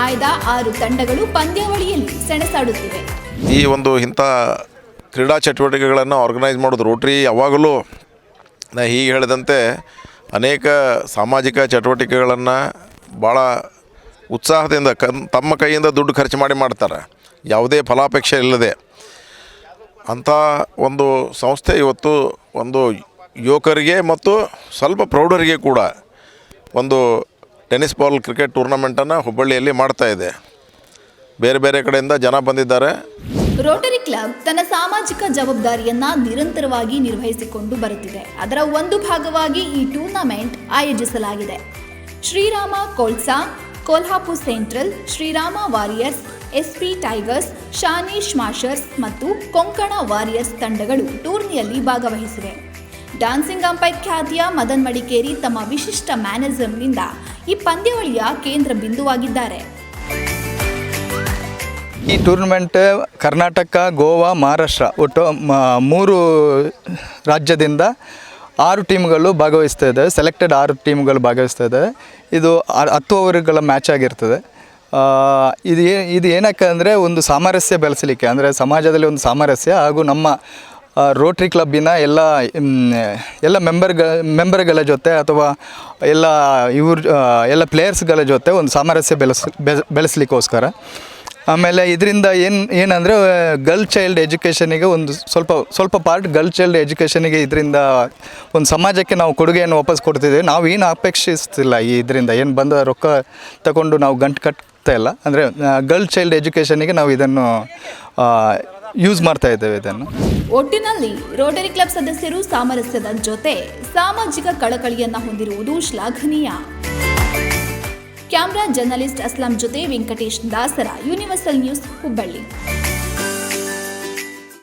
ಆಯ್ದ ಆರು ತಂಡಗಳು ಪಂದ್ಯಾವಳಿಯಲ್ಲಿ ಸೆಣಸಾಡುತ್ತಿವೆ. ಈ ಒಂದು ಇಂಥ ಕ್ರೀಡಾ ಚಟುವಟಿಕೆಗಳನ್ನು ಆರ್ಗನೈಸ್ ಮಾಡೋದು ರೋಟ್ರಿ ಯಾವಾಗಲೂ ನಾ ಹೀಗೆ ಹೇಳಿದಂತೆ ಅನೇಕ ಸಾಮಾಜಿಕ ಚಟುವಟಿಕೆಗಳನ್ನು ಭಾಳ ಉತ್ಸಾಹದಿಂದ ಕನ್, ತಮ್ಮ ಕೈಯಿಂದ ದುಡ್ಡು ಖರ್ಚು ಮಾಡಿ ಮಾಡ್ತಾರೆ. ಯಾವುದೇ ಫಲಾಪೇಕ್ಷೆ ಇಲ್ಲದೆ. ಅಂಥ ಒಂದು ಸಂಸ್ಥೆ ಇವತ್ತು ಒಂದು ಯುವಕರಿಗೆ ಮತ್ತು ಸ್ವಲ್ಪ ಪ್ರೌಢರಿಗೆ ಕೂಡ ಒಂದು ಟೆನ್ನಿಸ್ ಬಾಲ್ ಕ್ರಿಕೆಟ್ ಟೂರ್ನಮೆಂಟನ್ನು ಹುಬ್ಬಳ್ಳಿಯಲ್ಲಿ ಮಾಡ್ತಾ ಇದೆ. ಬೇರೆ ಬೇರೆ ಕಡೆಯಿಂದ ಜನ ಬಂದಿದ್ದಾರೆ. ರೋಟರಿ ಕ್ಲಬ್ ತನ್ನ ಸಾಮಾಜಿಕ ಜವಾಬ್ದಾರಿಯನ್ನ ನಿರಂತರವಾಗಿ ನಿರ್ವಹಿಸಿಕೊಂಡು ಬರುತ್ತಿದೆ. ಅದರ ಒಂದು ಭಾಗವಾಗಿ ಈ ಟೂರ್ನಮೆಂಟ್ ಆಯೋಜಿಸಲಾಗಿದೆ. Shrirama ಕೋಲ್ಸಾ Kolhapur central, Shrirama warriors, SP tigers, ಶಾನೇಶ್ ಮಾಷರ್ಸ್ ಮತ್ತು ಕೊಂಕಣ ವಾರಿಯರ್ಸ್ ತಂಡಗಳು ಟೂರ್ನಿಯಲ್ಲಿ ಭಾಗವಹಿಸಿವೆ. ಡಾನ್ಸಿಂಗ್ ಅಂಪೈರ್ ಖ್ಯಾತಿಯ ಮದನ್ ಮಡಿಕೇರಿ ತಮ್ಮ ವಿಶಿಷ್ಟ ಮ್ಯಾನರಿಸಂನಿಂದ ಈ ಪಂದ್ಯಾವಳಿಯ ಕೇಂದ್ರ ಬಿಂದುವಾಗಿದ್ದಾರೆ. ಈ ಟೂರ್ನಮೆಂಟ್ ಕರ್ನಾಟಕ, ಗೋವಾ, ಮಹಾರಾಷ್ಟ್ರ ಒಟ್ಟು ಮೂರು ರಾಜ್ಯದಿಂದ ಆರು ಟೀಮ್ಗಳು ಭಾಗವಹಿಸ್ತಾ ಇದೆ. ಸೆಲೆಕ್ಟೆಡ್ ಆರು ಟೀಮ್ಗಳು ಭಾಗವಹಿಸ್ತಾ ಇದೆ. ಇದು ಹತ್ತು ಓವರ್ಗಳ ಮ್ಯಾಚ್ ಆಗಿರ್ತದೆ. ಇದು ಇದು ಏನಕ್ಕೆ ಅಂದರೆ ಒಂದು ಸಾಮರಸ್ಯ ಬೆಳೆಸಲಿಕ್ಕೆ, ಅಂದರೆ ಸಮಾಜದಲ್ಲಿ ಒಂದು ಸಾಮರಸ್ಯ ಹಾಗೂ ನಮ್ಮ ರೋಟ್ರಿ ಕ್ಲಬ್ಬಿನ ಎಲ್ಲ ಎಲ್ಲ ಮೆಂಬರ್ಗ ಮೆಂಬರ್ಗಳ ಜೊತೆ ಅಥವಾ ಎಲ್ಲ ಇವ್ರ ಎಲ್ಲ ಪ್ಲೇಯರ್ಸ್ಗಳ ಜೊತೆ ಒಂದು ಸಾಮರಸ್ಯ ಬೆಳೆಸ್- ಬೆಳೆಸಲಿಕ್ಕೋಸ್ಕರ. ಆಮೇಲೆ ಇದರಿಂದ ಏನು, ಏನಂದರೆ ಗರ್ಲ್ ಚೈಲ್ಡ್ ಎಜುಕೇಷನಿಗೆ ಒಂದು ಸ್ವಲ್ಪ ಸ್ವಲ್ಪ ಪಾರ್ಟ್ ಗರ್ಲ್ ಚೈಲ್ಡ್ ಎಜುಕೇಷನಿಗೆ ಇದರಿಂದ ಒಂದು ಸಮಾಜಕ್ಕೆ ನಾವು ಕೊಡುಗೆಯನ್ನು ವಾಪಸ್ ಕೊಡ್ತಿದ್ದೀವಿ. ನಾವು ಏನು ಅಪೇಕ್ಷಿಸ್ತಿಲ್ಲ ಈ ಇದರಿಂದ. ಏನು ಬಂದ ರೊಕ್ಕ ತಗೊಂಡು ನಾವು ಗಂಟು ಕಟ್ತಾ ಇಲ್ಲ. ಅಂದರೆ ಗರ್ಲ್ ಚೈಲ್ಡ್ ಎಜುಕೇಷನಿಗೆ ನಾವು ಇದನ್ನು ಯೂಸ್ ಮಾಡ್ತಾ ಇದ್ದೇವೆ ಇದನ್ನು. ಒಟ್ಟಿನಲ್ಲಿ ರೋಟರಿ ಕ್ಲಬ್ ಸದಸ್ಯರು ಸಾಮರಸ್ಯದ ಜೊತೆ ಸಾಮಾಜಿಕ ಕಳಕಳಿಯನ್ನ ಹೊಂದಿರುವುದು ಶ್ಲಾಘನೀಯ. ಕ್ಯಾಮ್ರಾ ಜರ್ನಲಿಸ್ಟ್ ಅಸ್ಲಾಂ ಜೊತೆ ವೆಂಕಟೇಶ್ ದಾಸರ ಯೂನಿವರ್ಸಲ್ ನ್ಯೂಸ್ ಹುಬ್ಬಳ್ಳಿ.